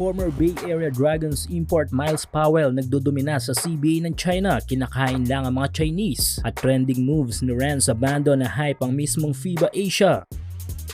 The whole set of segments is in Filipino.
former Bay Area Dragons import Miles Powell nagdodumina sa CBA ng China, kinakain lang ang mga Chinese at trending moves ni Renz Abando na hype ang mismong FIBA Asia.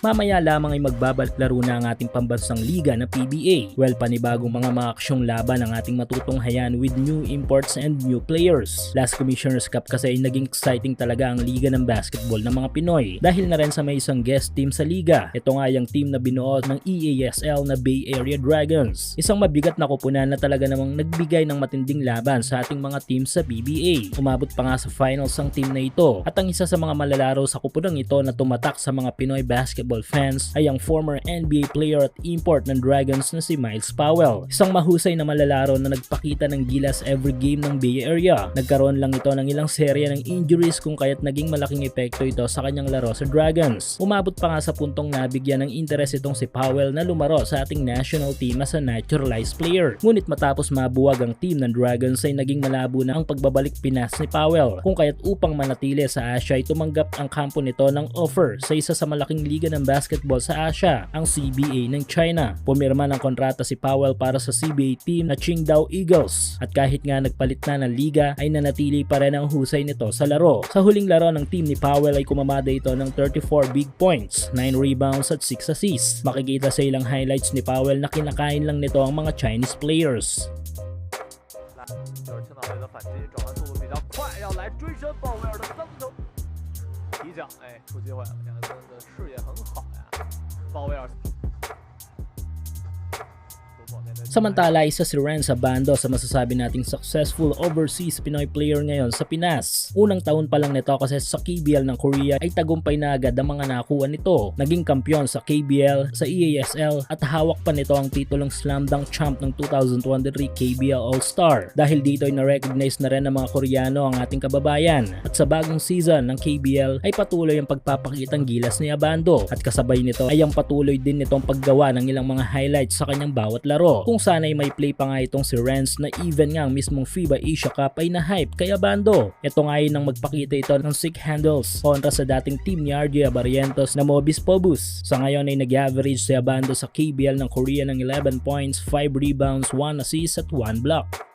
Mamaya lamang ay magbabalik laro na ang ating pambansang liga na PBA. Well, panibagong mga maaksyong laban ang ating matutunghayan with new imports and new players. Last Commissioner's Cup kasi ay naging exciting talaga ang liga ng basketball ng mga Pinoy dahil na rin sa may isang guest team sa liga. Ito nga yung team na binuo ng EASL na Bay Area Dragons. Isang mabigat na kupunan na talaga namang nagbigay ng matinding laban sa ating mga team sa PBA. Umabot pa nga sa finals ang team na ito at ang isa sa mga malalaro sa kupunang ito na tumatak sa mga Pinoy basketball fans ay ang former NBA player at import ng Dragons na si Miles Powell. Isang mahusay na malalaro na nagpakita ng gilas every game ng Bay Area. Nagkaroon lang ito ng ilang serya ng injuries kung kaya't naging malaking epekto ito sa kanyang laro sa Dragons. Umabot pa nga sa puntong nabigyan ng interes itong si Powell na lumaro sa ating national team as a naturalized player. Ngunit matapos mabuwag ang team ng Dragons ay naging malabo na ang pagbabalik Pinas ni Powell kung kaya't upang manatili sa Asia ay tumanggap ang kampo nito ng offer sa isa sa malaking liga ng basketball sa Asia, ang CBA ng China. Pumirma ng kontrata si Powell para sa CBA team na Qingdao Eagles at kahit nga nagpalit na ng liga ay nanatili pa rin ang husay nito sa laro. Sa huling laro ng team ni Powell ay kumamada ito ng 34 big points, 9 rebounds at 6 assists. Makikita sa ilang highlights ni Powell na kinakain lang nito ang mga Chinese players. 就是青岛队的反击，转换速度比较快，要来追身鲍威尔的三分球， 哎，出机会了，现在他的视野很好呀，鲍威尔。Samantala, isa si Ren sa bando sa masasabi nating successful overseas Pinoy player ngayon sa Pinas. Unang taon pa lang nito kasi sa KBL ng Korea ay tagumpay na agad ang mga nakuha nito. Naging kampiyon sa KBL, sa EASL at hawak pa nito ang titulong slam dunk champ ng 2023 KBL All-Star. Dahil dito ay na-recognize na rin ng mga Koreano ang ating kababayan. At sa bagong season ng KBL ay patuloy ang pagpapakitang gilas ni Abando at kasabay nito ay ang patuloy din nitong paggawa ng ilang mga highlights sa kanyang bawat laro kung sana ay may play pa nga itong si Renz na even nga ang mismong FIBA Asia Cup ay na-hype kay Abando. Ito nga ay nang magpakita ito ng sick handles kontra sa dating team ni RJ Abarientos na Mobis Pobus. Sa ngayon ay nag-average si Abando sa KBL ng Korea ng 11 points, 5 rebounds, 1 assist at 1 block.